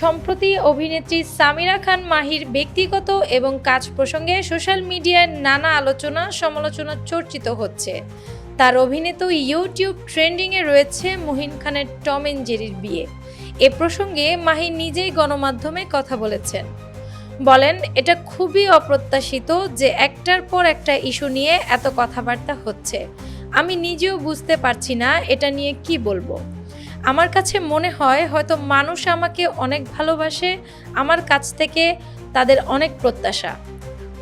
সম্প্রতি অভিনেত্রী সামিরা খান মাহির ব্যক্তিগত এবং কাজ প্রসঙ্গে সোশ্যাল মিডিয়ায় নানা আলোচনা, সমালোচনা চর্চিত হচ্ছে। তার অভিনীত ইউটিউব ট্রেন্ডিংয়ে রয়েছে মুহিন খানের টম এন্ড জেরির বিয়ে। এ প্রসঙ্গে মাহি নিজেই গণমাধ্যমে কথা বলেছেন। বলেন, এটা খুবই অপ্রত্যাশিত যে একটার পর একটা ইস্যু নিয়ে এত কথাবার্তা হচ্ছে। আমি নিজেও বুঝতে পারছি না এটা নিয়ে কি বলব। আমার কাছে মনে হয় হয়তো মানুষ আমাকে অনেক ভালোবাসে, আমার কাছ থেকে তাদের অনেক প্রত্যাশা।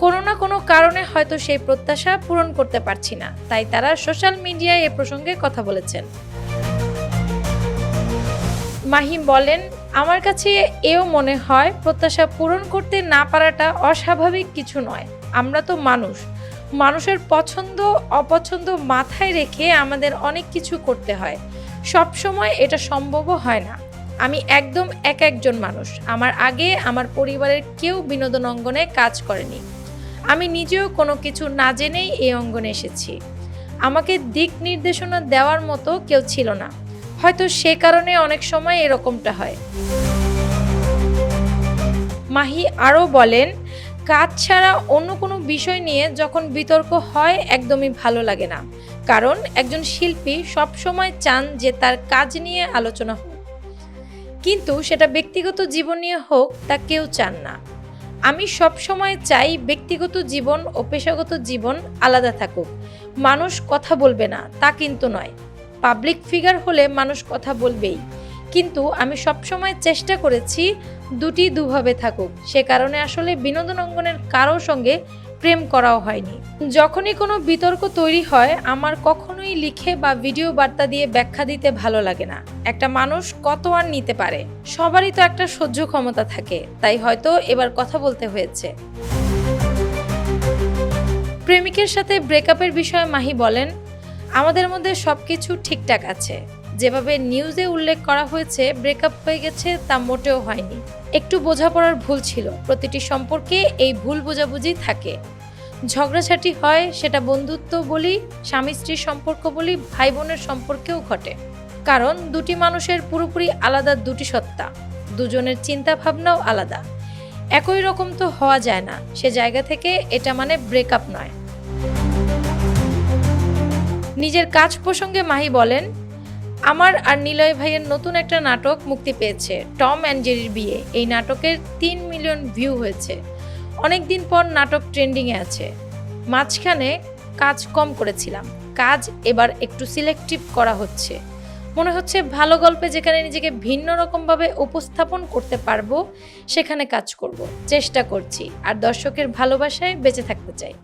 কোনো না কোনো কারণে হয়তো সেই প্রত্যাশা পূরণ করতে পারছি না, তাই তারা সোশ্যাল মিডিয়ায় এ প্রসঙ্গে কথা বলেছেন। মাহিম বলেন, আমার কাছে এও মনে হয় প্রত্যাশা পূরণ করতে না পারাটা অস্বাভাবিক কিছু নয়। আমরা তো মানুষ। মানুষের পছন্দ, অপছন্দ মাথায় রেখে আমাদের অনেক কিছু করতে হয়। সব সময় এটা সম্ভবও হয় না। আমি একদম এক একজন মানুষ। আমার আগে আমার পরিবারের কেউ বিনোদন অঙ্গনে কাজ করেনি। আমি নিজেও কোনো কিছু না জেনেই এই অঙ্গনে এসেছি। আমাকে দিক নির্দেশনা দেওয়ার মতো কেউ ছিল না। হয়তো সে কারণে অনেক সময় এরকমটা হয়। মাহি আরও বলেন, কাজ ছাড়া অন্য কোনো বিষয় নিয়ে যখন বিতর্ক হয়, একদমই ভালো লাগে না। কারণ একজন শিল্পী সবসময় চান যে তার কাজ নিয়ে আলোচনা হোক। কিন্তু সেটা ব্যক্তিগত জীবন নিয়ে হোক, তা কেউ চান না। আমি সব সময় চাই ব্যক্তিগত জীবন ও পেশাগত জীবন আলাদা থাকুক। মানুষ কথা বলবে না, তা কিন্তু নয়। পাবলিক ফিগার হলে মানুষ কথা বলবেই। কিন্তু আমি সবসময় চেষ্টা করেছি দুটি দুভাবে থাকুক। সে কারণে আসলে বিনোদন অঙ্গনের কারোর সঙ্গে প্রেম করাও হয়নি। যখনই কোনো বিতর্ক তৈরি হয়, আমার কখনোই লিখে বা ভিডিও বার্তা দিয়ে ব্যাখ্যা দিতে ভালো লাগে না। একটা মানুষ কত আর নিতে পারে? সবারই তো একটা সহ্য ক্ষমতা থাকে, তাই হয়তো এবার কথা বলতে হয়েছে। প্রেমিকের সাথে ব্রেকআপের বিষয়ে মাহি বলেন, আমাদের মধ্যে সবকিছু ঠিকঠাক আছে। যেভাবে নিউজে উল্লেখ করা হয়েছে, ব্রেকআপ হয়ে গেছে তা মোটেও হয়নি। একটু বোঝাপড়ার ভুল ছিল। প্রতিটি সম্পর্কে এই ভুল বোঝাবুঝি থাকে। ঝগড়াঝাটি হয়, সেটা বন্ধুত্ব বলি, স্বামী স্ত্রীর সম্পর্ক বলি ভাই বোনের সম্পর্কেও ঘটে। কারণ দুটি মানুষের পুরোপুরি আলাদা দুটি সত্তা। দুজনের চিন্তা ভাবনাও আলাদা। একই রকম তো হওয়া যায় না। সে জায়গা থেকে এটা মানে ব্রেকআপ নয়। নিজের কাজ প্রসঙ্গে মাহি বলেন আমার আর নিলয় ভাইয়ের নতুন একটা নাটক মুক্তি পেয়েছে, টম অ্যান্ড জেরির বিয়ে। এই নাটকের তিন মিলিয়ন ভিউ হয়েছে। অনেক দিন পর নাটক ট্রেন্ডিংয়ে আছে। মাঝখানে কাজ কম করেছিলাম। কাজ এবার একটু সিলেক্টিভ করা হচ্ছে। মনে হচ্ছে ভালো গল্পে যেখানে নিজেকে ভিন্ন রকমভাবে উপস্থাপন করতে পারব, সেখানে কাজ করব। চেষ্টা করছি, আর দর্শকের ভালোবাসায় বেঁচে থাকতে চাই।